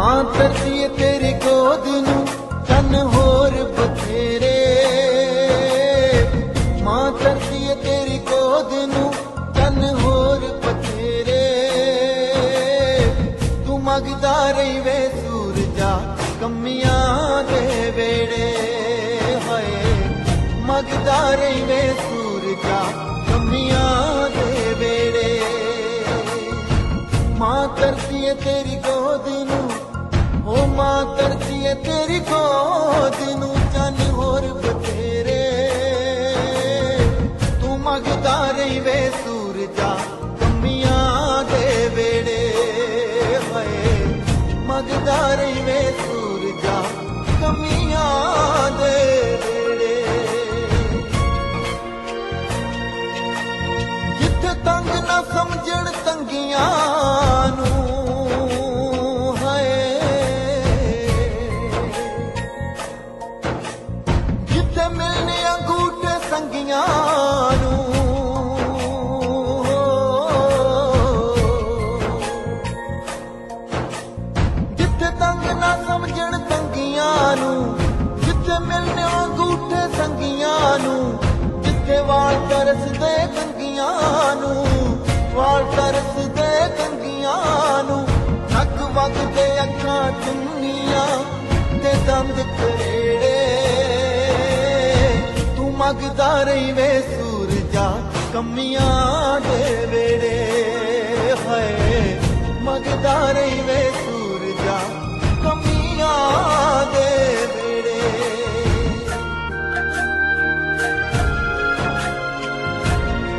ਮਾਂ ਧਰਤੀ ਤੇਰੀ ਗੋਦ ਨੂੰ, ਤਨ ਹੋਰ ਬਥੇਰੇ। ਮਾਂ ਧਰਤੀ ਤੇਰੀ ਗੋਦ ਨੂੰ, ਤਨ ਹੋਰ ਬਥੇਰੇ। ਤੂੰ ਮੰਗਦਾ ਰਹੀ ਵੇ ਸੂਰਜਾ, ਕੰਮੀਆਂ ਦੇ ਵੇੜੇ। ਹਾਏ, ਮੰਗਦਾ ਰਹੀ ਵੇ ਸੂਰਜਾ, ਕੰਮੀਆਂ ਦੇ ਵੇੜੇ। ਮਾਂ ਧਰਤੀ ਤੇਰੀ ਗੋਦ ਨੂੰ ਮਾਂ ਕਰਦੀ ਏ ਤੇਰੀ ਗੋਦ ਨੂੰ, ਚੰਨ ਹੋਰ ਬਥੇਰੇ। ਤੂੰ ਮੰਗਦਾ ਰਹੀ ਵੇ ਸੂਰਜਾ ਕਮੀਆਂ ਦੇ ਵੇੜੇ ਹਾਏ, ਮੰਗਦਾ ਰਹੀ ਵੇ ਸੂਰਜਾ ਕੰਮੀਆਂ ਦੇ ਵੇੜੇ ਜਿੱਥੇ ਤੰਗ ਨਾ ਸਮਝਣ ਤੰਗੀਆਂ ਮਿਲਨੇ ਅੰਗੂਠੇ ਸੰਗੀਆਂ ਨੂੰ। ਜਿੱਥੇ ਤੰਗ ਨਾ ਸਮਝਣ ਤੰਗੀਆਂ ਨੂੰ, ਜਿੱਥੇ ਮਿਲਨੇ ਅੰਗੂਠੇ ਸੰਗੀਆਂ ਨੂੰ, ਜਿੱਥੇ ਵਾਲ ਤਰਸਦੇ ਕੰਗੀਆਂ ਨੂੰ, ਵਾਲ ਤਰਸਦੇ ਕੰਗੀਆਂ ਨੂੰ, ਨੱਕ ਵਗਦੇ ਅੱਖਾਂ ਚੁੰਨੀਆਂ ਤੇ ਦੰਦ ਤੂੰ ਮੰਗਦਾ ਵੇ ਸੂਰਜਾ ਕੰਮੀਆਂ ਦੇ ਵੇੜੇ ਹਾਏ ਮੰਗਦਾ ਰਹੀ